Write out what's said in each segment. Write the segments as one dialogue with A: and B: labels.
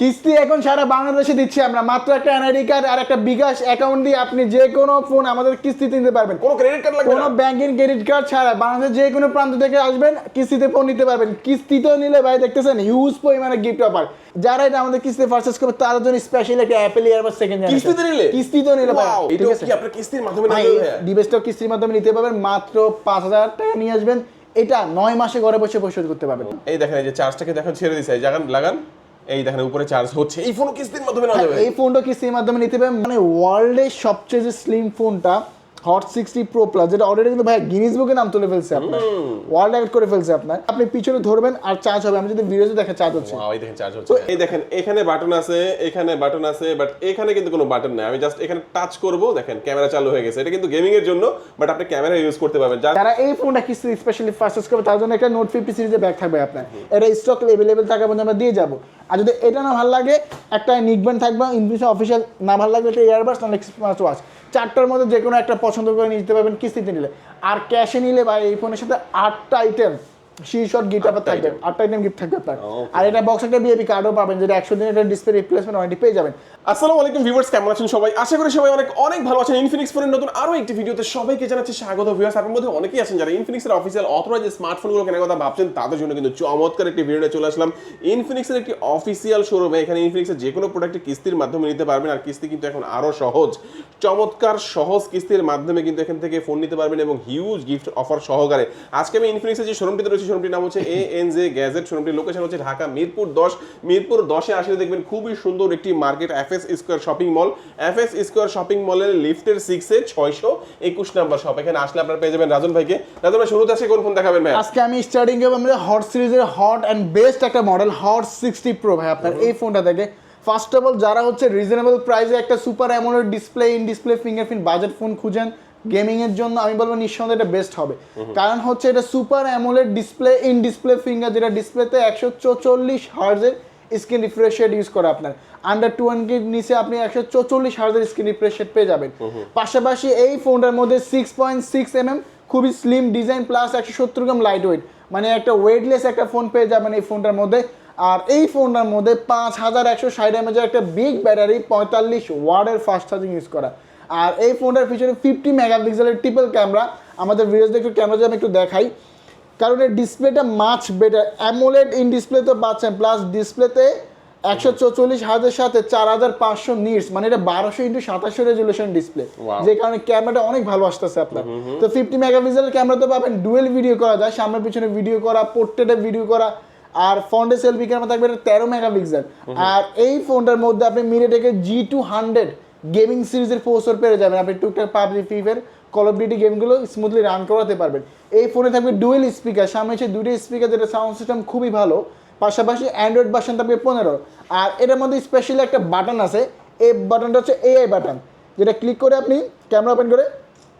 A: কিস্তি এখন সারা বাংলাদেশে দিচ্ছি আমরা। মাত্র একটা এনআইডি কার্ড আর একটা বিকাশ অ্যাকাউন্ট দিয়ে আপনি যে কোনো ফোন আমাদের কিস্তিতে নিতে পারবেন।
B: কোনো ক্রেডিট কার্ড লাগবে
A: কোনো ব্যাংকিং ক্রেডিট কার্ড ছাড়া বাংলাদেশের যে কোনো প্রান্ত থেকে আসবেন কিস্তিতে ফোন নিতে পারবেন। কিস্তিতেও নিলে ভাই দেখতেছেন হিউজ পরিমাণে গিফট অফার যারা এটা আমাদের কিস্তিতে পারচেস করবে তাদের জন্য স্পেশাল একটা অ্যাপেল ইয়ারবাস সেকেন্ড
B: কিস্তিতে নিলে?
A: কিস্তিতেও নিলে ভাই। আছে?
B: কি আপনার কিস্তির মাধ্যমে নিতে হবে?
A: ডিভাইসটাও কিস্তির মাধ্যমে নিতে পারবেন। মাত্র পাঁচ হাজার টাকা নিয়ে আসবেন। এটা নয় মাসে ঘরে বসে পরিশোধ করতে পারবেন।
B: এই দেখেন এই যে চার্জটাকে দেখেন ছেড়ে দিছে। এই জাগান লাগান। এই দেখেন উপরে চার্জ হচ্ছে। এই ফোনও কিস্তির মাধ্যমে নেওয়া যাবে।
A: এই ফোনটা কিস্তির মাধ্যমে নিতে পারবেন। মানে ওয়ার্ল্ডের সবচেয়ে যে স্লিম ফোনটা হট সিক্সটি প্রো প্লাস যেটা অলরেডি কিন্তু ভাই গিনিস বুকে নাম তুলে ফেলছে আপনার। ওয়ার্ল্ড রেকর্ড করে ফেলছে আপনার। আপনি পিছনে ধরবেন আর চার্জ হবে। আমি যদি ভিডিওতে দেখে চার্জ হচ্ছে।
B: এই দেখেন চার্জ হচ্ছে। এই দেখেন এখানে বাটন আছে এখানে বাটন আছে বাট এখানে কিন্তু কোনো বাটন নাই। আমি জাস্ট এখানে টাচ করব। দেখেন ক্যামেরা চালু হয়ে গেছে। এটা কিন্তু গেমিং এর জন্য বাট আপনি ক্যামেরা ইউজ করতে পারবেন।
A: যারা এই ফোনটা কিস্তি স্পেশালি করবে তার জন্য একটা নোট ফিফটি সিরিজের ব্যাগ থাকবে আপনার। এটা স্টক অ্যাভেলেবেল থাকা পর্যন্ত আমরা দিয়ে যাব। আর যদি এটা না ভালো লাগে একটা নিকব্যান্ড থাকবে ইনফিনিক্স অফিসিয়াল না ভালো লাগলে একটা ইয়ারবাস না স্মার্ট ওয়াচ চারটার মধ্যে যে কোনো একটা পছন্দ করে নিতে পারবেন কিস্তিতে নিলে। আর ক্যাশে নিলে বা এই ফোনের সাথে আটটা আইটেম শীর্ষক গিফট
B: আটটা
A: থাকবে। আটটা আইটেম গিফট থাকবে আপনার। আর এটা বক্স একটা বিএপি কার্ডও পাবেন যেটা একশো দিনের একটা ডিসপ্লে রিপ্লেসমেন্ট ওয়ারেন্টি পেয়ে যাবেন।
B: আসসালামু আলাইকুম ভিউয়ার্স কেমন আছেন সবাই? আশা করি সবাই অনেক অনেক ভালো আছেন। ইনফিনিক্স ফোনের নতুন আরও একটি ভিডিওতে সবাইকে জানাচ্ছি স্বাগত ভিউয়ার্স আপনার মধ্যে অনেকেই আছেন যারা ইনফিনিক্সের অফিসিয়াল অথরাইজ স্মার্টফোনগুলো কেনার কথা ভাবছেন তাদের জন্য কিন্তু চমৎকার একটি ভিডিও চলে আসলাম। ইনফিনিক্সের একটি অফিসিয়াল শোরুমে এখানে ইনফিনিক্সের যে কোনো প্রোডাক্টে কিস্তির মাধ্যমে নিতে পারবেন আর কিস্তি কিন্তু এখন আরও সহজ। চমৎকার সহজ কিস্তির মাধ্যমে কিন্তু এখান থেকে ফোন নিতে পারবেন এবং হিউজ গিফট অফার সহকারে। আজকে আমি ইনফিনিক্সের যে শোরুমটিতে রয়েছে শোরুমটির নাম হচ্ছে এ এন জে গ্যাজেট শোরুমটির লোকেশন হচ্ছে ঢাকা মিরপুর দশ। মিরপুর দশে আসলে দেখবেন খুবই সুন্দর একটি market F S square shopping mall F S square shopping মলের লিফটের সিক্সে ছয়শো একুশ নাম্বার শপ এখানে আসলে আপনারা পেয়ে যাবেন রাজন ভাইকে। রাজন ভাই শুরুতে আসে কোন ফোন দেখাবেন ভাই
A: আজকে আমি স্টার্টিং করব আমাদের হট সিরিজের হট অ্যান্ড বেস্ট একটা মডেল হট সিক্সটি প্রো ভাই আপনার এই ফোনটা থেকে ফার্স্ট অফ অল যারা হচ্ছে রিজনেবল প্রাইসে একটা super AMOLED display in display fingerprint budget phone খুঁজেন গেমিং এর জন্য আমি বলব নিঃসন্দেহে এটা বেস্ট হবে। কারণ হচ্ছে এটা super AMOLED display in display finger যেটা ডিসপ্লেতে একশো চৌচল্লিশ হার্জের স্ক্রিন রিফ্রেশ রেট ইউজ করে আপনার। আন্ডার টু হান্ড্রেড নিচে আপনি একশো চৌচল্লিশ হার্জের স্ক্রিন রিফ্রেশ রেট পেয়ে যাবেন। পাশাপাশি এই ফোনটার মধ্যে six point six M M খুবই স্লিম ডিজাইন প্লাস একশো সত্তর গ্রাম লাইট ওয়েট মানে একটা ওয়েটলেস একটা ফোন পেয়ে যাবেন এই ফোনটার মধ্যে। আর এই ফোনটার মধ্যে পাঁচ হাজার একশো ষাট এমএজের একটা বিগ ব্যাটারি পঁয়তাল্লিশ ওয়ার্ডের ফাস্ট চার্জিং ইউজ করা। আর এই ফোনটার পিছনে ফিফটি মেগাপিক্সেলের ট্রিপল ক্যামেরা আমাদের ভিডিওস দেখে ক্যামেরা যদি আমি একটু দেখাই। কারণ এর ডিসপ্লেটা much better AMOLED in display তো পাচ্ছেন প্লাস ডিসপ্লেতে একশো চৌচল্লিশ হাজার সাথে চার হাজার পাঁচশো নিটস মানে এটা বারোশো ইন্টু সাতাশশো রেজুলেশন ডিসপ্লে যে কারণে ক্যামেরাটা অনেক ভালো আসতেছে আপনার। তো ফিফটি মেগাপিক্সেলের ক্যামেরা তো পাবেন ডুয়েল ভিডিও করা যায় সামনে পিছনে ভিডিও করা পোর্ট্রেটে ভিডিও করা আর ফ্রন্টে সেলফি ক্যামেরা থাকবে এটা তেরো মেগাপিক্সেল আর এই ফোনটার মধ্যে আপনি মিনিটেকে জি টু হান্ড্রেড গেমিং সিরিজের প্রসেসর পেয়ে যাবেন। আপনি টুকটাক PUBG, free fire call of duty গেমগুলো স্মুথলি রান করাতে পারবেন। এই ফোনে থাকবে ডুয়েল স্পিকার সামনে হচ্ছে দুটো স্পিকার যেটা সাউন্ড সিস্টেম খুবই ভালো। পাশাপাশি অ্যান্ড্রয়েড ভার্সন থাকবে পনেরো। আর এটার মধ্যে স্পেশালি একটা বাটন আছে। এই বাটনটা হচ্ছে এআই বাটন যেটা ক্লিক করে আপনি ক্যামেরা ওপেন করে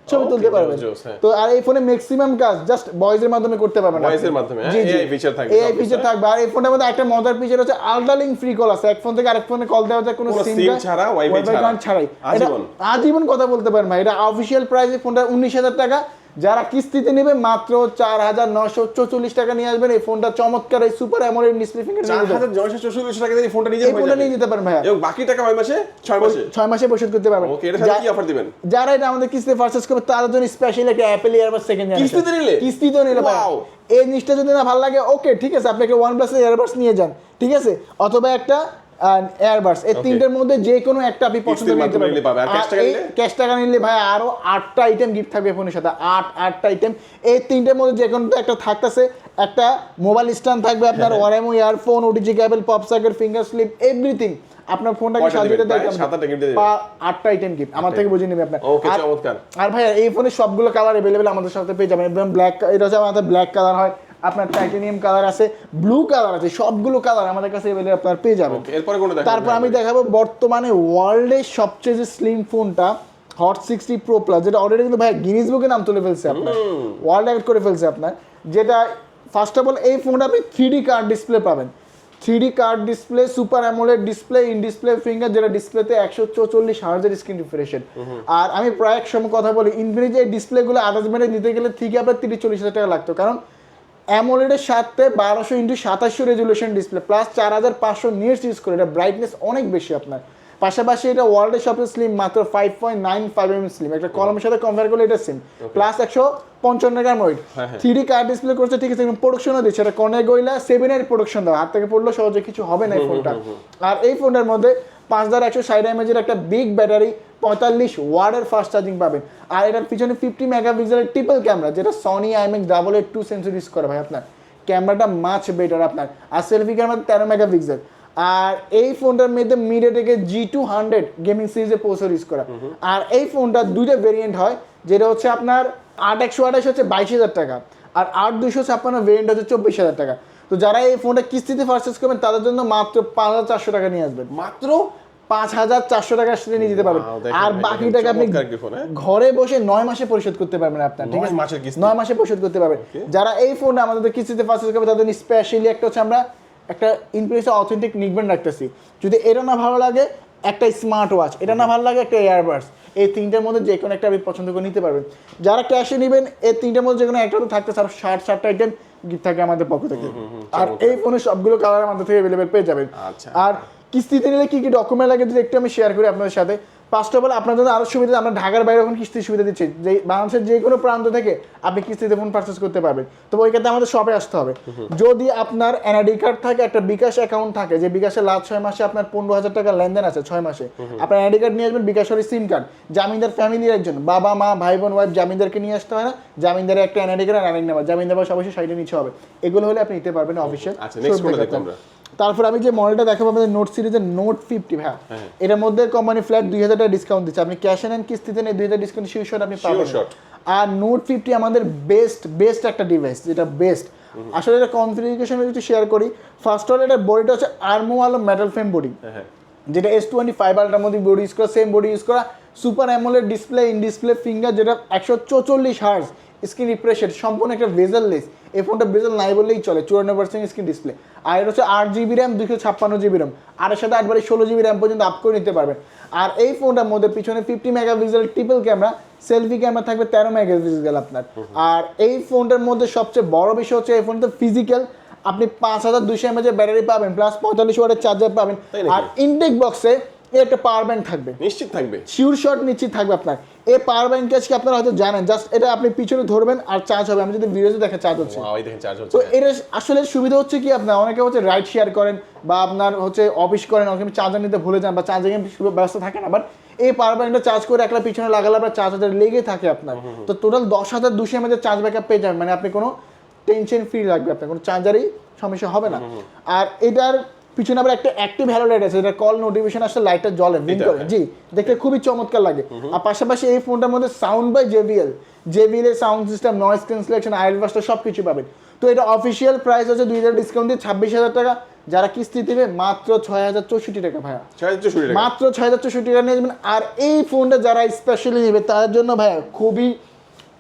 A: ছবি তুলতে পারবেন
B: হ্যাঁ।
A: তো আর এই ফোনে ম্যাক্সিমাম কাজ জাস্ট ভয়েসের মাধ্যমে করতে পারবেন
B: এর মাধ্যমে, হ্যাঁ? AI feature থাকবে
A: এআই ফিচার থাকবে আর এই ফোনের মধ্যে একটা মজার ফিচার হচ্ছে আলট্রালিং ফ্রি কল আছে এক ফোন থেকে আরেক ফোনে কল দেওয়া যায় কোনো সিম
B: ছাড়া, ছাড়া।
A: ছাড়াই
B: আজীবন।
A: আজীবন কথা বলতে পারেন ভাই এটা অফিসিয়াল প্রাইসে ফোনটা উনিশ হাজার টাকা যারা কিস্তিতে নেবে মাত্র চার হাজার নশো চৌচল্লিশ টাকা নিয়ে আসবেন। এই ফোনটা চমৎকার এই সুপার অ্যামোলেড ডিসপ্লে
B: চার হাজার নয়শো চৌষট্টি টাকা দিয়ে ফোনটা
A: এই ফোনটা নিয়ে যেতে পারেন
B: এবং বাকি টাকা কয় মাসে? ছয় মাসে।
A: ছয় মাসে পরিশোধ করতে পারবেন।
B: ওকে এটার কি অফার দিবেন?
A: যারা এটা আমাদের কিস্তিতে পারচেস করবে তাদের জন্য স্পেশাল একটা অ্যাপেল ইয়ারবাস সেকেন্ড
B: কিস্তিতে নিলে?
A: কিস্তিতে নিলে ভাই এই জিনিসটা যদি না ভালো লাগে ওকে ঠিক আছে আপনাকে ওয়ান প্লাস ইয়ারবাস নিয়ে যান ঠিক আছে? অথবা একটা এয়ারবাস এই
B: Okay.
A: তিনটার মধ্যে যে কোনো একটা আপনি পছন্দ
B: কিস্তির
A: করে নিতে
B: মাধ্যমে নিলে পাবে। আর cash টাকা নিলে?
A: ক্যাশ টাকা নিলে ভাই আরো আটটা আইটেম গিফট থাকবে ফোনের সাথে আট আটটা আইটেম এই তিনটের মধ্যে যে কোনো একটা থাকতেছে একটা মোবাইল স্ট্যান্ড থাকবে আপনার ওয়ারেমো earphone OTG cable pop socket finger slip everything আপনার ফোনটাকে
B: কয়টা
A: সাজিয়ে
B: দিবেন?
A: দেয়
B: প্রায় সাত আটটা gift দিয়ে দিবেন।
A: পা- আটটা আইটেম গিফট আমার থেকে বুঝে নেবে আপনার
B: Okay,
A: আর-
B: চমৎকার।
A: আর ভাই এই ফোনের সবগুলো কালার अवेलेबल আমাদের সাথে পেয়ে যাবেন একদম ব্ল্যাক এটা হচ্ছে আমাদের ব্ল্যাক কালার হয় আপনার টাইটেনিয়াম কালার আছে ব্লু কালার আছে সবগুলো কালার আমাদের কাছে এবারে আপনার পেয়ে যাবেন।
B: এরপরে কোনো
A: তারপর আমি দেখাবো বর্তমানে ওয়ার্ল্ডের সবচেয়ে যে স্লিম ফোনটা হট সিক্সটি প্রো প্লাস যেটা অলরেডি কিন্তু ভাই গিনিস বুকে নাম তুলে ফেলছে আপনার। ওয়ার্ল্ড রেকর্ড করে ফেলছে আপনার। যেটা ফার্স্ট অফ অল এই ফোনটা আপনি থ্রি কার্ড ডিসপ্লে পাবেন। Three curved display super AMOLED display in display finger যেটা ডিসপ্লেতে একশো চৌচল্লিশ হার্জের স্ক্রিন রিফ্রেশন আর আমি প্রায় এক সময় কথা বলি ইনফিনিটি এই ডিসপ্লেগুলো আদার্স ব্র্যান্ডে নিতে গেলে থেকে আপনার তিরিশ চল্লিশ হাজার টাকা লাগতো। কারণ অ্যামোলেডের সাথে বারোশো ইন্টু সাতাশশো রেজুলেশন ডিসপ্লে প্লাস চার হাজার পাঁচশো নিটস ইউজ করে। এটা ব্রাইটনেস অনেক বেশি আপনার। পাশাপাশি এটা ওয়ার্ল্ডের সবচেয়ে স্লিম মাত্র five point nine five M slim একটা কলমের সাথে কম্পেয়ার করলে এটা সিম প্লাস একশো পঞ্চান্ন
B: gram weight.
A: Three curved display করছে ঠিক আছে প্রোডাকশনও দিচ্ছে। এটা কনে গইলা সেভেন এর প্রোডাকশন দেওয়া। হাত থেকে পড়লেও সহজে কিছু হবে না এই ফোনটা আর এই ফোনটার মধ্যে পাঁচ হাজার একশো ষাট এমএজের একটা বিগ ব্যাটারি পঁয়তাল্লিশ ওয়ার্ডের ফাস্ট চার্জিং পাবেন। আর এটার পিছনে ফিফটি মেগাপিক্সেলের ট্রিপল ক্যামেরা যেটা Sony IMX double eight two sensor use করে ভাই আপনার। ক্যামেরাটা মাছ বেটার আপনার। আর সেলফি ক্যামেরা তেরো মেগাপিক্সেল আর এই ফোনটার মধ্যে মিডিয়াটেকে জি টু হান্ড্রেড গেমিং সিরিজে প্রসেসর ইউজ করা। আর এই ফোনটা দুইটা ভেরিয়েন্ট হয় যেটা হচ্ছে আপনার আট একশো আঠাশ হচ্ছে বাইশ হাজার টাকা। আর আট দুশো ছাপ্পান্ন ভেরিয়েন্ট হচ্ছে চব্বিশ হাজার টাকা। তো যারা এই ফোনটা কিস্তিতে পারচেস করবেন তাদের জন্য মাত্র পাঁচ হাজার চারশো টাকা নিয়ে আসবেন।
B: মাত্র
A: পাঁচ হাজার চারশো টাকা সাথে নিয়ে যেতে পারবেন। আর বাকি টাকা আপনি
B: ফোন, হ্যাঁ?
A: ঘরে বসে নয় মাসে পরিশোধ করতে পারবেন আপনার ঠিক আছে? নয় মাসে পরিশোধ করতে পারবেন। যারা এই ফোনটা আমাদের কিস্তিতে পারচেস করবে তাদের স্পেশালি একটা হচ্ছে আমরা একটা ইনফ্লুয়েন্সার অথেন্টিক নিকবেন রাখতেছি। যদি এটা না ভালো লাগে একটা স্মার্ট ওয়াচ এটা না ভালো লাগে একটা এয়ারবাডস এই তিনটার মধ্যে যে কোনো একটা আপনি পছন্দ করে নিতে পারবেন। যারা ক্যাশে নেবেন এই তিনটার মধ্যে যে কোনো একটা তো থাকতে স্যার ষাট ষাটটা আইটেম গিফট থাকে আমাদের পক্ষ থেকে। আর এই ফোনের সবগুলো কালার আমাদের থেকে অ্যাভেলেবেল পেয়ে যাবেন।
B: আচ্ছা।
A: আর কিস্তিতে নিলে কি কি ডকুমেন্ট লাগে যদি একটু আমি শেয়ার করি আপনাদের সাথে? ফার্স্ট অফ অল আপনার জন্য আরও সুবিধা আমরা ঢাকার বাইরে এখন কিস্তির সুবিধা দিচ্ছি। যে বাংলাদেশের যে কোনো প্রান্ত থেকে আপনি কিস্তিতে ফোন পারচেস করতে পারবেন। তো ওই ক্ষেত্রে আমাদের শপে আসতে হবে। যদি আপনার এনআইডি কার্ড থাকে একটা বিকাশ অ্যাকাউন্ট থাকে যে বিকাশের লাস্ট ছয় মাসে আপনার পনেরো হাজার টাকা লেনদেন আছে ছয় মাসে। আপনার এনআইডি কার্ড নিয়ে আসবেন বিকাশের সিম কার্ড জামিনদার ফ্যামিলির একজন বাবা মা ভাই বোন ওয়াইফ জামিনদারকে নিয়ে আসতে হয় না। জামিনদারের একটা এনআইডি কার্ড আর নাম্বার জামিনদার বাস অবশ্যই সাইডে নিচে হবে। এগুলো হলে আপনি নিতে পারবেন অফিসে তারপর আমি যে মডেলটা দেখাবো আমাদের নোট সিরিজের নোট ফিফটি
B: হ্যাঁ।
A: এটার মধ্যে কোম্পানি ফ্ল্যাট দুই হাজার টাকা ডিসকাউন্ট দিচ্ছে। আপনি ক্যাশ এন্ড কিস্তিতে নেই দুই হাজার ডিসকাউন্ট শিওর আপনি পাবেন। আর নোট ফিফটি আমাদের বেস্ট বেস্ট একটা ডিভাইস যেটা বেস্ট আসলে এটা কনফিগারেশন যদি শেয়ার করি। ফার্স্ট অল এটা বডিটা হচ্ছে আর্মো আলো মেটাল ফ্রেম বডি যেটা এস টোয়েন্টি ফাইভ আলটার মধ্যে বডি ইউজ করা সেম বডি ইউজ করা। Super AMOLED display in display finger যেটা একশো চৌচল্লিশ হার্স স্ক্রিন রিফ্রেশ সম্পূর্ণ একটা বেজেল লেস এই ফোনটা বেজেল নাই বললেই চলে চুয়ান্ন পার্সেন্ট স্ক্রিন ডিসপ্লে আর এটা হচ্ছে আট জিবি র্যাম দুশো ছাপ্পান্ন জিবি র্যাম আর এর সাথে আটবারে ষোলো জিবি র্যাম পর্যন্ত আপ করে নিতে পারবেন। আর এই ফোনটার মধ্যে পিছনে fifty mega megapixel triple camera selfie camera থাকবে তেরো মেগা মেগাপিক্সেল আপনার আর এই ফোনটার মধ্যে সবচেয়ে বড় বিষয় হচ্ছে এই ফোনটা ফিজিক্যাল আপনি পাঁচ হাজার দুশো এমএচের ব্যাটারি পাবেন প্লাস পঁয়তাল্লিশ ওয়াটের চার্জার পাবেন। আর ইনটেক বক্সে একটা পাওয়ার ব্যাংক থাকবে।
B: নিশ্চিত থাকবে।
A: শিওর শট নিশ্চিত থাকবে আপনার। এই পাওয়ার ব্যাংক আজকে আপনারা হয়তো জানেন জাস্ট এটা আপনি পিছনে ধরবেন আর চার্জ হবে। আমি যদি ভিডিওতে দেখে চার্জ হচ্ছে। তো এটা আসলে সুবিধা হচ্ছে কি আপনার অনেকে হচ্ছে রাইড শেয়ার করেন বা আপনার হচ্ছে অফিস করেন অনেকে চার্জার নিতে ভুলে যান বা চার্জিং এর ব্যবস্থা থাকে না। বাট এই পাওয়ার ব্যাংকটা চার্জ করে একলা পিছনে লাগালে আপনার চার্জ হাজার লেগে থাকে আপনার। তো টোটাল দশ হাজার দুশো এমএচের চার্জ ব্যাকআপ পেয়ে যাবেন। মানে আপনি কোনো টেনশন ফ্রি লাগবে আপনার কোনো চার্জারই সমস্যা হবে না। আর এটার পিছনে আবার একটা অ্যাক্টিভ হ্যালো লাইট আছে যেটা কল নোটিফিকেশন আসলে লাইটটা জ্বলে ব্লিঙ্ক করে। জি দেখতে খুবই চমৎকার লাগে। আর পাশাপাশি এই ফোনটার মধ্যে সাউন্ড বাই জেবিএল জেবিএল এর সাউন্ড সিস্টেম নয়েজ ক্যান্সেলেশন আইএল বাস্টার সব কিছু পাবেন। তো এটা অফিসিয়াল প্রাইস হচ্ছে দুই হাজার ডিসকাউন্ট দিয়ে ছাব্বিশ হাজার টাকা। যারা কিস্তি দেবে মাত্র ছয় হাজার চৌষট্টি টাকা ভাইয়া। মাত্র ছয় হাজার চৌষট্টি টাকা নিয়ে যাবেন। আর এই ফোনটা যারা স্পেশালি নেবে তার জন্য ভাইয়া খুবই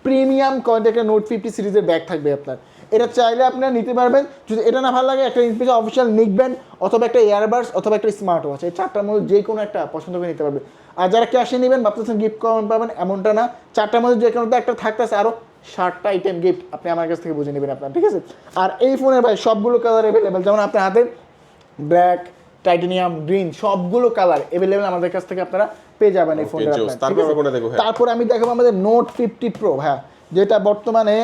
A: প্রিমিয়াম একটা নোট ফিফটি সিরিজের ব্যাগ থাকবে আপনার। এটা চাইলে আপনারা নিতে পারবেন। যদি এটা না ভালো লাগে একটা ইনফিস অফিসিয়াল নিক ব্যান্ড অথবা একটা ইয়ারবাডস অথবা একটা স্মার্ট ওয়াচ এই চারটার মধ্যে যে কোনো একটা পছন্দ করে নিতে পারবেন আর যারা ক্যাশে নেবেন ভাবতেছেন গিফট কমন পাবেন এমনটা না। চারটার মধ্যে যে কোনো একটা থাকতেছে আরও ষাটটা আইটেম গিফট আপনি আমার কাছ থেকে বুঝে নেবেন আপনার ঠিক আছে? আর এই ফোনের ভাই সবগুলো কালার অ্যাভেলেবেল যেমন আপনার হাতে ব্ল্যাক টাইটেনিয়াম গ্রিন সবগুলো কালার অ্যাভেলেবেল আমাদের কাছ থেকে আপনারা পেয়ে যাবেন এই ফোনটা।
B: তারপর
A: আমি দেখাবো আমাদের নোট ফিফটি প্রো হ্যাঁ যেটা বর্তমানে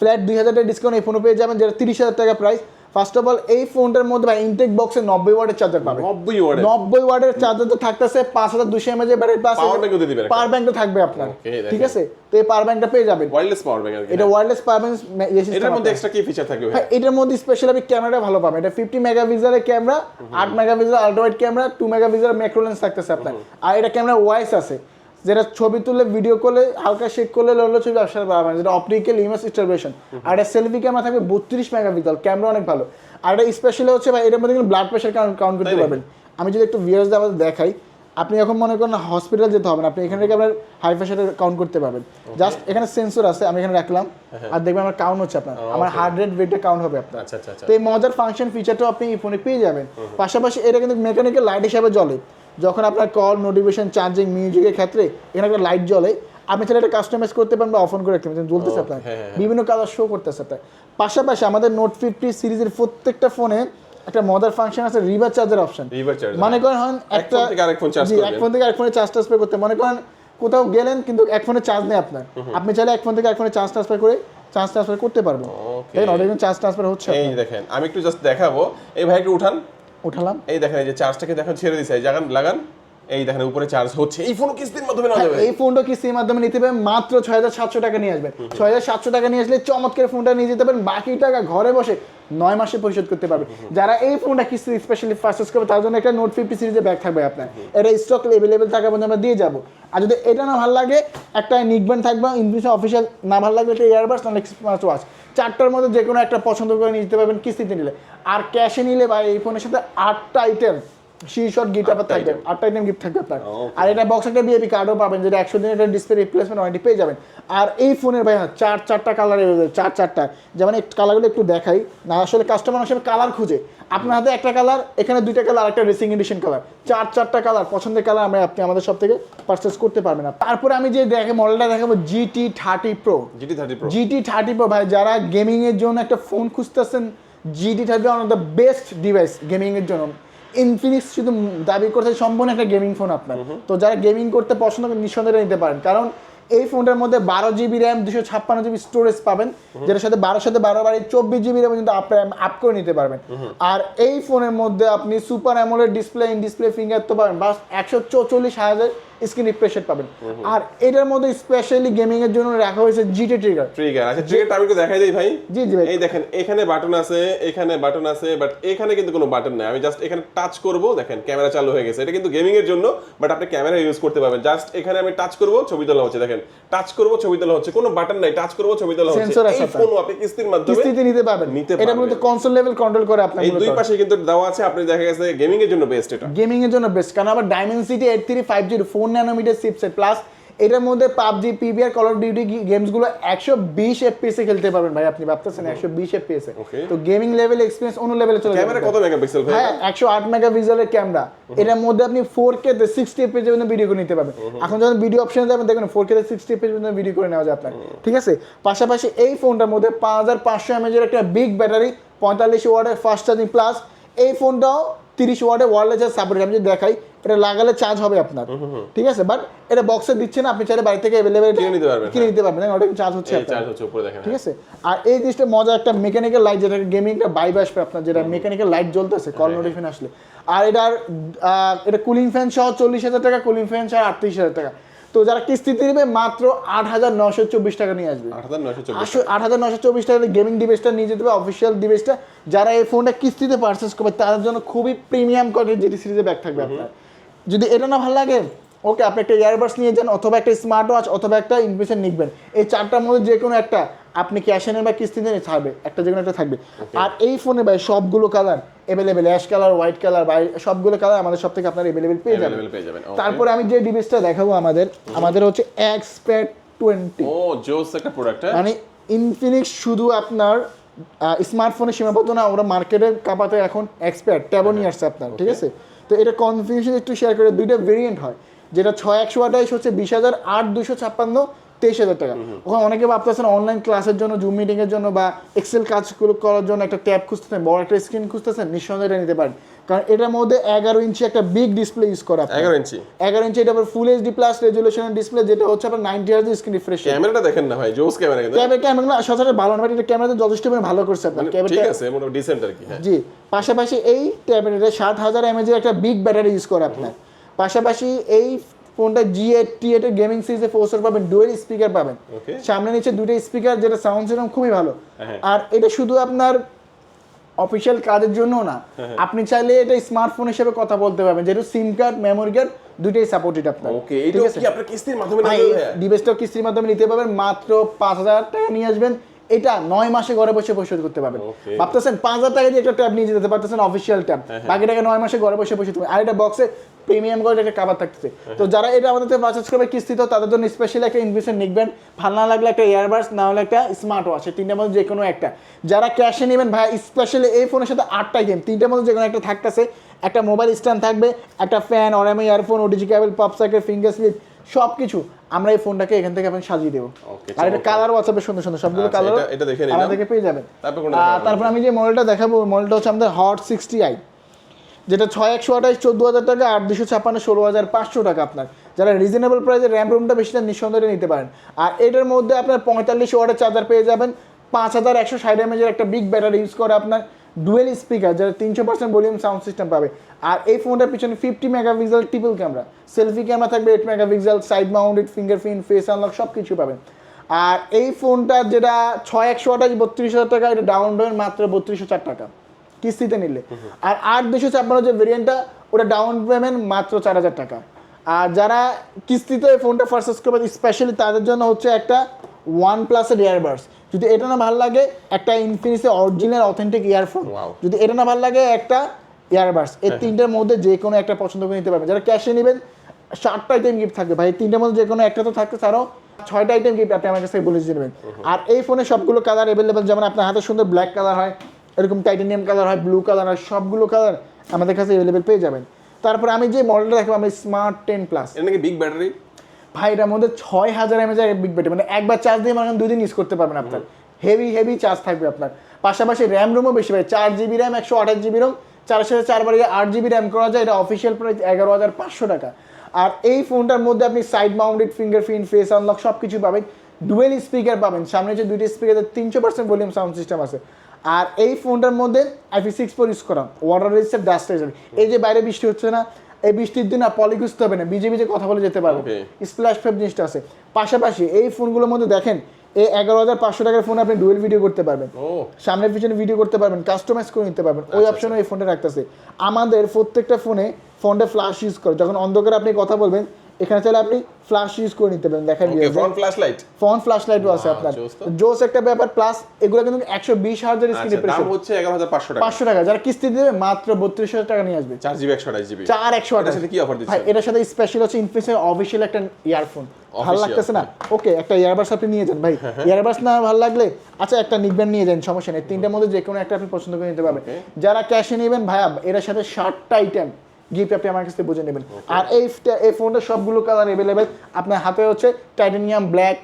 A: ফ্ল্যাট দুই হাজার টাকা ডিসকাউন্ট এই ফোনে পেয়ে যাবেন যেটা তিরিশ হাজার টাকা প্রাইস ফার্স্ট অফ অল এই ফোনটার মধ্যে ভাই ইনটেক বক্সে নব্বই ওয়াটের চার্জার পাবেন
B: নব্বই ওয়ার্ডের
A: নব্বই ওয়াটের চার্জার তো থাকতেছে পাঁচ হাজার দুশো এমএজ এর ব্যাটারি প্লাস। পাওয়ার ব্যাংকটা থাকবে আপনার। ঠিক আছে? তো এই পাওয়ার ব্যাংকটা পেয়ে যাবেন।
B: ওয়্যারলেস পাওয়ার ব্যাংক
A: এটা ওয়্যারলেস পাওয়ার ব্যাংক
B: এটার মধ্যে এক্সট্রা কি ফিচার থাকবে
A: হ্যাঁ এটার মধ্যে স্পেশাল আপনি ক্যামেরাটা ভালো পাবেন। এটা ফিফটি মেগাপিক্সেলের ক্যামেরা আট megapixel ultrawide camera two megapixel macro lens থাকতেছে আপনার। আর এটা ক্যামেরা ওয়াইস আছে। যেটা ছবি তুললে ভিডিও করলে হালকা শেক করলে লড়লে ছবি আসলে পারবেন যেটা অপটিক্যাল ইমেজ স্টারবেশন আর এটা সেলফি ক্যামেরা থাকবে বত্রিশ মেগাপিক্সেল ক্যামেরা অনেক ভালো। আর এটা স্পেশালি হচ্ছে ভাই এটার মধ্যে কিন্তু ব্লাড প্রেশার কাউন্ট করতে পারবেন। আমি যদি একটু ভিউয়ার্স আমাদের দেখাই আপনি এখন মনে করেন হসপিটাল যেতে হবে না আপনি এখান আপনার হাই প্রেশারের কাউন্ট করতে পারবেন। জাস্ট এখানে সেন্সর আছে আমি এখানে রাখলাম। আর দেখবেন আমার কাউন্ট হচ্ছে আপনার। আমার হার্ট রেট ওয়েটটা কাউন্ট হবে আপনার।
B: আচ্ছা আচ্ছা আচ্ছা।
A: তো এই মজার ফাংশন ফিচারটাও আপনি এই ফোনে পেয়ে যাবেন। পাশাপাশি এটা কিন্তু মেকানিক্যাল লাইট হিসাবে জ্বলে। যখন আপনার কল নোটিফিকেশন চার্জিং মিউজিকের ক্ষেত্রে এখানে একটা লাইট জ্বলে আপনি চাইলে এটা কাস্টমাইজ করতে পারেন বা অফন করে রাখতে পারেন। জ্বলতেছে আপনার।
B: হ্যাঁ, হ্যাঁ।
A: বিভিন্ন কালার শো করতেছে আপনার। পাশাপাশি আমাদের নোট ফিফটি সিরিজের প্রত্যেকটা ফোনে একটা মজার ফাংশন আছে রিভার চার্জের অপশন
B: রিভার চার্জ
A: মনে করেন হন
B: এক
A: একটা
B: ফোন থেকে আরেক ফোন
A: থেকে এক ফোনে চার্জ ট্রান্সফার করতে মনে করেন কোথাও গেলেন কিন্তু এক ফোনে চার্জ নেই আপনার। আপনি চাইলে এক ফোন থেকে এক ফোনে চার্জ ট্রান্সফার করে চার্জ ট্রান্সফার করতে পারবেন. তাই অলরেডি চার্জ ট্রান্সফার হচ্ছে
B: এই দেখেন আমি একটু জাস্ট দেখাবো। এই ভাই একটু উঠান।
A: উঠালাম।
B: এই দেখেন এই যে চার্জটাকে দেখেন ছেড়ে দিছে এই জায়গা লাগান। এই দেখেন উপরে চার্জ হচ্ছে। এই ফোন কিস্তির মাধ্যমে নেওয়া যাবে।
A: হ্যাঁ, এই ফোনটা কিস্তির মাধ্যমে নিতে পারবেন মাত্র ছয় হাজার সাতশো টাকা নিয়ে আসবেন। ছয় হাজার সাতশো টাকা নিয়ে আসলে চমৎকার ফোনটা নিয়ে যেতে পারেন। বাকি টাকা ঘরে বসে নয় মাসে পরিশোধ করতে পারবে যারা এই ফোনটা কিস্তি স্পেশালি ফার্স্ট করবে তার জন্য একটা নোট ফিফটি সিরিজে ব্যাগ থাকবে আপনার। এটা স্টক অ্যাভেলেবেল থাকা পর্যন্ত আমরা দিয়ে যাব। আর যদি এটা না ভালো লাগে একটা নিকবেন থাকবে ইনফিনিক্স অফিসিয়াল না ভালো লাগলে একটা ইয়ারবাস নাহলে স্মার্ট ওয়াচ চারটার মধ্যে যে কোনো একটা পছন্দ করে নিয়ে যেতে পারবেন কিস্তিতে নিলে। আর ক্যাশে নিলে বা এই ফোনের সাথে আটটা আইটেম সি শট গিট আপার
B: আটটা
A: থাকবে। আটটা আইটেম গিফট থাকবে আপনার। আর এটা বক্স একটা বিএপি কার্ডও পাবেন। যেটা একশো দিনের একটা ডিসপ্লে রিপ্লেসমেন্ট ওয়ারেন্টি পেয়ে যাবেন। আর এই ফোনের ভাই হ্যাঁ, চার চারটা কালার চার চারটা। যেমন এই কালারগুলো একটু দেখাই। না আসলে কাস্টমার হিসেবে কালার খুঁজে। আপনার হাতে একটা কালার এখানে দুইটা কালার একটা রেসিং এডিশন কালার চার চারটা কালার পছন্দের কালার আমরা আপনি আমাদের সব থেকে পারচেস করতে পারবেন না তারপরে আমি যে দেখে মডেলটা দেখাবো GT thirty pro
B: GT thirty pro
A: GT thirty pro ভাই যারা গেমিং এর জন্য একটা ফোন খুঁজতেছেন GT thirty one of the best device gaming এর জন্য। ইনফিনিক্স শুধু দাবি করছে সম্পূর্ণ একটা গেমিং ফোন আপনার। তো যারা গেমিং করতে পছন্দ করেন নিঃসন্দেহে নিতে পারেন। কারণ এই ফোনটার মধ্যে বারো জিবি র্যাম দুশো ছাপ্পান্ন জিবি স্টোরেজ পাবেন যেটার সাথে বারো সাথে বারো বারে চব্বিশ জিবি র্যাম কিন্তু আপ আপ করে নিতে পারবেন। আর এই ফোনের মধ্যে আপনি super AMOLED display in display finger তো পাবেন। বাস একশো চৌচল্লিশ হাজার স্ক্রিন পাবেন। আর এটার মধ্যে স্পেশালি গেমিং এর জন্য রাখা হয়েছে জিটি ট্রিগার
B: ট্রিগার আচ্ছা একটু দেখাই দিই ভাই।
A: জি, জি ভাই।
B: এই দেখেন এখানে বাটন আছে এখানে বাটন আছে বাট এখানে কিন্তু কোনো বাটন নাই। আমি জাস্ট এখানে টাচ করব দেখেন ক্যামেরা চালু হয়ে গেছে। এটা কিন্তু গেমিং এর জন্য বাট আপনি ক্যামেরা ইউজ করতে পারবেন। জাস্ট এখানে আমি টাচ করব ছবি তোলা হচ্ছে দেখেন। টাচ করব ছবি তোলা হচ্ছে। কোনো বাটন নাই টাচ করব ছবি তোলা হচ্ছে। এই। ফোনও আপনি কিস্তির মাধ্যমে
A: কিস্তিতে নিতে পারবেন।
B: নিতে
A: এটা মূলত কনসোল লেভেল কন্ট্রোল করে আপনার
B: এই দুই পাশে কিন্তু দেওয়া আছে আপনি দেখা গেছে গেমিং এর জন্য বেস্ট এটা।
A: গেমিং এর জন্য বেস্ট কারণ আবার Dimensity eight three five zero four nanometer chipset plus এটার মধ্যে পাবজি পিবিআর কল অফ ডিউটি গেমসগুলো একশো বিশ এফপিএস এ খেলতে পারবেন ভাই আপনি ভাবতেছেন একশো বিশ এফপিএস তো গেমিং লেভেল এক্সপিরিয়েন্স অন্য লেভেলে চলে যাবে।
B: কত মেগাপিক্সেল
A: হ্যাঁ একশো আট মেগা পিক্সেলের ক্যামেরা এটার মধ্যে আপনি ফোর কে তে সিক্সটি এফপিএস পর্যন্ত ভিডিও করে নিতে পারবেন। এখন যখন ভিডিও অপশন যাবেন দেখুন ফোর কে তে সিক্সটি এফপিএস পর্যন্ত ভিডিও করে নেওয়া যায় আপনার। ঠিক আছে? পাশাপাশি এই ফোনটার মধ্যে পাঁচ হাজার পাঁচশো এমএজের একটা বিগ ব্যাটারি পঁয়তাল্লিশ ওয়ার্ডের ফাস্ট চার্জিং প্লাস এই ফোনটাও তিরিশ ওয়ার্ডের ওয়ারলেস সাপোর্ট আমি যদি দেখাই। এটা লাগালে চার্জ হবে আপনার। ঠিক আছে? বাট এটা বক্সে দিচ্ছে না আপনি চাইলে বাড়ি থেকে অ্যাভেলেবেল
B: কিনে নিতে পারবেন,
A: কিনে নিতে পারবেন ওটা চার্জ হচ্ছে
B: চার্জ হচ্ছে উপরে দেখেন
A: ঠিক আছে? আর এই জিনিসটা মজা একটা মেকানিক্যাল লাইট যেটা গেমিং একটা বাইব আসবে আপনার যেটা মেকানিক্যাল লাইট জ্বলতেছে কল নোটিফিকেশন আসলে। আর এটার এটা কুলিং ফ্যান সহ চল্লিশ হাজার টাকা কুলিং ফ্যান সহ আটত্রিশ হাজার টাকা। তো যারা কিস্তিতে নেবে মাত্র আট হাজার নশো চব্বিশ টাকা নিয়ে আসবে।
B: আট হাজার
A: নশো চব্বিশ টাকা। গেমিং ডিভাইসটা নিয়ে যেতে হবে অফিসিয়াল ডিভাইসটা যারা এই ফোনটা কিস্তিতে পারচেস করবে তাদের জন্য খুবই প্রিমিয়াম কোয়ালিটির যেটি সিরিজে ব্যাগ থাকবে আপনার। যদি এটা না ভালো লাগে ওকে আপনি একটা ইয়ারবাডস নিয়ে যান অথবা একটা স্মার্ট ওয়াচ অথবা একটা ইনফিনিশন নিখবেন এই চারটার মধ্যে যে কোনো একটা আপনি ক্যাশে নেন বা কিস্তিতে নিয়ে থাকবে একটা যে কোনো একটা থাকবে। আর এই ফোনে ভাই সবগুলো colour available ash colour white colour বা সবগুলো কালার আমাদের সব থেকে আপনার অ্যাভেলেবেল পেয়ে যাবেন. তারপরে আমি যে ডিভাইসটা দেখাবো আমাদের আমাদের হচ্ছে এক্সপ্যাড টোয়েন্টি
B: ও জোস একটা প্রোডাক্ট হ্যাঁ?
A: মানে ইনফিনিক্স শুধু আপনার স্মার্টফোনে সীমাবদ্ধ না ওরা মার্কেটের কাপাতে এখন এক্সপার্ট ট্যাবও নিয়ে আসছে আপনার ঠিক আছে? তো এটা কনফিউশন একটু শেয়ার করে দুইটা ভেরিয়েন্ট হয়। যেটা ছয় একশো আঠাইশ হচ্ছে বিশ হাজার আট দুশো ছাপ্পান্ন তেইশ হাজার টাকা ওখানে অনেকে ভাবতেছেন অনলাইন ক্লাসের জন্য জুম মিটিং এর জন্য বা এক্সেল কাজগুলো করার জন্য একটা ট্যাব খুঁজতেছেন বড় একটা স্ক্রিন খুঁজতেছেন নিঃসন্দেহে এটা নিতে পারেন। কারণ এটার মধ্যে এগারো ইঞ্চি একটা বিগ ডিসপ্লে ইউজ করা
B: এগারো ইঞ্চি।
A: এগারো ইঞ্চি এটা ফুল এইচডি প্লাস রেজুলেশনের ডিসপ্লে যেটা হচ্ছে আপনার নাইনটি হার্জ স্ক্রিন রিফ্রেশ
B: ক্যামেরাটা দেখেন না ভাই জোস ক্যামেরা
A: ক্যামেরা ক্যামেরা সচরাচর ভালো না এটা ক্যামেরাতে যথেষ্ট পরিমাণে ভালো করছে আপনার।
B: মানে
A: ক্যামেরা
B: ঠিক আছে মোটামুটি ডিসেন্ট আর কি হ্যাঁ।
A: জি পাশাপাশি এই ট্যাবলেটে সাত হাজার এমএজের একটা বিগ ব্যাটারি ইউজ করে আপনার। পাশাপাশি এই ফোনটা জি এইট টি এইটের গেমিং সিরিজে ফোর্সর পাবেন ডুয়েল স্পিকার পাবেন। সামনে নিচে দুটো স্পিকার যেটা সাউন্ড সিস্টেম খুবই ভালো।
B: হ্যাঁ।
A: আর এটা শুধু আপনার অফিসিয়াল কাজের জন্য না।
B: হ্যাঁ,
A: আপনি চাইলে এটা স্মার্টফোন হিসেবে কথা বলতে পারবেন যেহেতু সিম কার্ড মেমোরি কার্ড দুটোই সাপোর্টেড আপনার।
B: ওকে এটা? কি আপনার কিস্তির মাধ্যমে
A: ডিভাইসটা কিস্তির মাধ্যমে নিতে পারবেন মাত্র পাঁচ হাজার টাকা নিয়ে আসবেন। এটা নয় মাসে ঘরে বসে পরিশোধ করতে পারবেন। ভাবতেছেন পাঁচ হাজার টাকা দিয়ে একটা ট্যাব নিয়ে যেতে পারতেছেন অফিসিয়াল ট্যাব বাকি টাকা নয় মাসে ঘরে বসে পরিশোধ করবেন আর এটা বক্সে প্রিমিয়াম করে একটা কাবার থাকতেছে। তো যারা এটা আমাদের পারচেস করবে কিস্তিতে তাদের জন্য স্পেশালি একটা ইনভেশন নিখবেন ভালো না লাগলে একটা ইয়ারবাডস না হলে একটা স্মার্ট ওয়াচ তিনটার মধ্যে যে কোনো একটা। যারা ক্যাশে নেবেন ভাই স্পেশালি এই ফোনের সাথে আটটা গেম তিনটার মধ্যে যে কোনো একটা থাকতেছে। একটা মোবাইল স্ট্যান্ড থাকবে একটা fan অরামি earphone OTG cable pop cycle finger slip সব কিছু আমরা এই ফোনটাকে এখান থেকে আপনাকে সাজিয়ে দেবো। আর এটা। কালার হোয়াটসঅ্যাপে সুন্দর সুন্দর সবগুলো
B: আচ্ছা,
A: কালার
B: এটা- এটা দেখে নিলাম।
A: আমাদেরকে পেয়ে যাবেন।
B: তারপর
A: আমি যে মডেলটা দেখাবো মডেলটা হচ্ছে আমাদের হট সিক্সটি আই যেটা ছয় একশো আঠাশ চোদ্দ হাজার টাকা আট দুশো ছাপ্পান্ন ষোলো হাজার পাঁচশো টাকা আপনার। যারা রিজনেবল প্রাইসে র্যাম রুমটা বেশি চান নিঃসন্দেহে নিতে পারেন। আর এটার মধ্যে আপনার পঁয়তাল্লিশ ওয়াটের চার্জার পেয়ে যাবেন। পাঁচ হাজার একশো ষাট এমএজের একটা বিগ ব্যাটারি ইউজ করে আপনার। ডুয়েল স্পিকার যারা তিনশো পার্সেন্ট ভলিউম সাউন্ড সিস্টেম পাবে। আর এই ফোনটার পিছনে fifty megapixel triple camera selfie camera থাকবে eight megapixel side mounted fingerprint face unlock সব কিছু পাবেন। আর এই ফোনটা যেটা ছয় একশো আঠাশ বত্রিশ হাজার টাকা এটা ডাউন পেমেন্ট মাত্র বত্রিশশো চার টাকা। কিস্তিতে নিলে। আর আট দুশো ছাপ্পান্ন যে ভেরিয়েন্টটা ওটা ডাউন পেমেন্ট মাত্র চার হাজার টাকা। আর যারা কিস্তিতে এই ফোনটা পারচেস করবে স্পেশালি তাদের জন্য হচ্ছে একটা ওয়ান প্লাসের ইয়ারবাডস যদি এটা না ভালো লাগে একটা ইনফিনিক্সের অরিজিনাল অথেন্টিক ইয়ারফোন যদি এটা না ভালো লাগে একটা ইয়ারবাডস এই তিনটার মধ্যে যে কোনো একটা পছন্দ করে নিতে পারবেন। যারা ক্যাশে নেবেন সাতটা আইটেম গিফট থাকবে। ভাই তিনটার মধ্যে যে কোনো একটা তো থাকবে ছাড়াও ছয়টা আইটেম গিফট আপনি আমার কাছে বলে নেবেন আর এই ফোনে সবগুলো কালার অ্যাভেলেবেল যেমন আপনার হাতে সুন্দর ব্ল্যাক কালার হয় এরকম টাইটেনিয়াম কালার হয় ব্লু কালার হয় সবগুলো কালার আমাদের কাছে অ্যাভেলেবেল পেয়ে যাবেন। তারপর আমি যে মডেলটা দেখাবো আমি স্মার্ট টেন প্লাস
B: এটা নাকি বিগ ব্যাটারি
A: ভাই এটার মধ্যে ছয় হাজার এমএজ বিগ ব্যাটারি মানে একবার চার্জ দিয়ে মানে দুই দিন ইউজ করতে পারবেন আপনার। হেভি হেভি চার্জ থাকবে আপনার। পাশাপাশি র্যাম রুমও বেশি ভাই চার জিবি র্যাম একশো আঠাশ জিবি রোম চার সাথে চার বাড়িয়ে আট জিবি র্যাম করা যায়। এটা অফিসিয়াল প্রাইস এগারো হাজার পাঁচশো টাকা। আর এই ফোনটার মধ্যে আপনি side mounted fingerprint face unlock সব কিছু পাবেন। ডুয়েল স্পিকার পাবেন। সামনে যে দুইটি স্পিকারের তিনশো পার্সেন্ট ভলিউম সাউন্ড সিস্টেম আছে। আর এই ফোনটার মধ্যে আইপি সিক্স ফোর ইউজ করা। ওয়াটার রেজিস্টার ডাস্ট রেজিস্টার এই যে বাইরে বৃষ্টি হচ্ছে না এই বৃষ্টির দিন আর পলি ঘুষতে হবে না বিজে বিজে কথা বলে যেতে পারবে। স্প্ল্যাশ ফেপ জিনিসটা আছে। পাশাপাশি এই ফোনগুলোর মধ্যে দেখেন এই এগারো হাজার পাঁচশো টাকার ফোন আপনি ডুয়েল ভিডিও করতে পারবেন।
B: সামনের
A: সামনে পিছনে ভিডিও করতে পারবেন কাস্টমাইজ করে নিতে পারবেন। ওই অপশনও এই ফোনটা রাখতেছে। আমাদের প্রত্যেকটা ফোনে ফোনটা ফ্ল্যাশ ইউজ করে। যখন অন্ধকারে আপনি কথা বলবেন এখানে চাইলে আপনি ফ্ল্যাশ ইউজ করে নিতে পারেন। দেখেন
B: front flash light
A: phone flash লাইটও আছে আপনার।
B: জোস।
A: একটা ব্যাপার প্লাস এগুলো কিন্তু একশো বিশ হাজার
B: আচ্ছা
A: স্ক্রিন
B: দাম হচ্ছে এগারো হাজার পাঁচশো টাকা।
A: পাঁচশো টাকা। যারা কিস্তি দেবে মাত্র বত্রিশ হাজার টাকা নিয়ে আসবে।
B: চার জিবি একশো আঠাশ জিবি
A: চার একশো
B: এটার
A: আঠাশ
B: সাথে কি অফার
A: ভাই
B: দিচ্ছে
A: এটার সাথে স্পেশাল হচ্ছে ইনফিনিক্সের অফিসিয়াল একটা ইয়ারফোন ভালো লাগতেছে না? ওকে একটা ইয়ারবাস আপনি নিয়ে যান ভাই। ইয়ারবাস না ভালো লাগলে আচ্ছা একটা নিকবেন নিয়ে যান সমস্যা নেই। তিনটার মধ্যে যে কোনো একটা আপনি পছন্দ করে নিতে পারবেন. যারা ক্যাশে নেবেন ভাইয়া এটার সাথে ষাটটা আইটেম গিফট আপনি আমার কাছ থেকে বুঝে নেবেন। আর এই এই ফোনটা সবগুলো কালার অ্যাভেলেবেল আপনার হাতে হচ্ছে টাইটানিয়াম ব্ল্যাক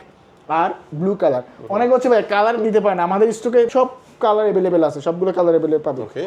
A: আর ব্লু কালার অনেক হচ্ছে ভাই কালার নিতে পারেন আমাদের স্টকে সব কালার অ্যাভেলেবেল আছে সবগুলো কালার অ্যাভেলেবেল পাবে।
B: ওকে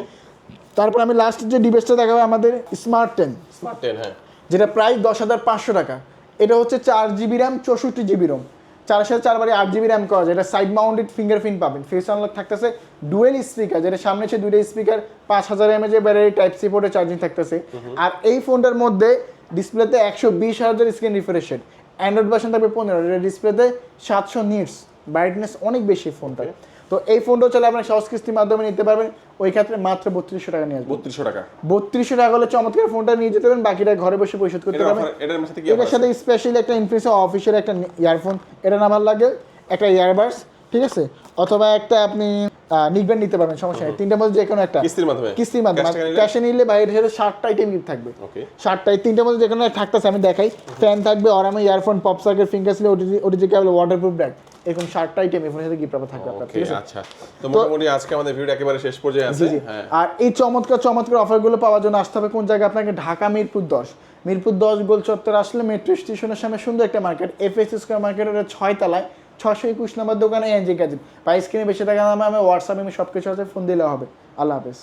A: তারপর আমি লাস্ট যে ডিভাইসটা দেখাবো আমাদের স্মার্ট টেন
B: স্মার্ট টেন হ্যাঁ।
A: যেটা প্রাইস দশ হাজার পাঁচশো টাকা। এটা হচ্ছে চার জিবি র্যাম চৌষট্টি জিবি রোম চার সাথে চার আট জিবি র্যাম করা যায়। এটা সাইড মাউন্টেড ফিঙ্গারপ্রিন্ট পাবেন। ফেস আনলক থাকতেছে ডুয়েল স্পিকার যেটা সামনে হচ্ছে দুইটা স্পিকার পাঁচ হাজার এমএজ এর ব্যাটারি টাইপ সি পোর্টে চার্জিং থাকতেছে। আর এই ফোনটার মধ্যে ডিসপ্লেতে একশো বিশ হাজার screen refresh rate Android version থাকবে পনেরো এটা ডিসপ্লেতে সাতশো নিটস ব্রাইটনেস অনেক বেশি ফোনটা তো এই ফোনটা চলে আপনার সহজ কিস্তির মাধ্যমে নিতে পারবেন। ওই ক্ষেত্রে মাত্র বত্রিশশো টাকা নিয়ে আসবেন
B: বত্রিশশো টাকা।
A: বত্রিশশো টাকা হলে চমৎকার ফোনটা নিয়ে যেতে পারেন বাকিটা ঘরে বসে পরিশোধ করতে পারবেন।
B: এটার সাথে
A: স্পেশালি একটা ইনফিনিক্স অফিসের একটা ইয়ারফোন এটা না ভালো লাগে একটা ইয়ারবাডস ঠিক আছে? অথবা একটা আপনি নিকবেন নিতে পারবেন সমস্যা নেই। তিনটার মধ্যে যে কোনো একটা।
B: কিস্তির মাধ্যমে?
A: কিস্তির মাধ্যমে? ক্যাশে নিলে বাইরের সাথে ষাটটা আইটেম গিফট থাকবে। ষাটটা এই তিনটার মধ্যে যে কোনো থাকতেছে আমি দেখাই। ফ্যান থাকবে অরামে earphone pop circle finger slip ওটি ওটিজি কেবল ওয়াটারপ্রুফ ব্যাগ এরকম ষাটটা আইটেম ফোনের সাথে গিফট থাকবে আপনার ঠিক আছে?
B: আচ্ছা। তো মোটামুটি আজকে আমাদের ভিডিও একেবারে শেষ পর্যায়ে আছে। হ্যাঁ।
A: আর এই চমৎকার চমৎকার অফারগুলো পাওয়ার জন্য আসতে হবে কোন জায়গায়? আপনাকে ঢাকা মিরপুর দশ। মিরপুর দশ গোল চত্বর আসলে মেট্রো স্টেশনের সামনে সুন্দর একটা মার্কেট এফ এস স্কোয়ার মার্কেটের ছয় তলায় ছশো একুশ নম্বর দোকানে এনজি গ্যাজেট প্রাইস কিনে বেশি টাকা নামে আমি হোয়াটসঅ্যাপে আমি সব কিছু আছে ফোন দিলে হবে। আল্লাহ হাফেজ।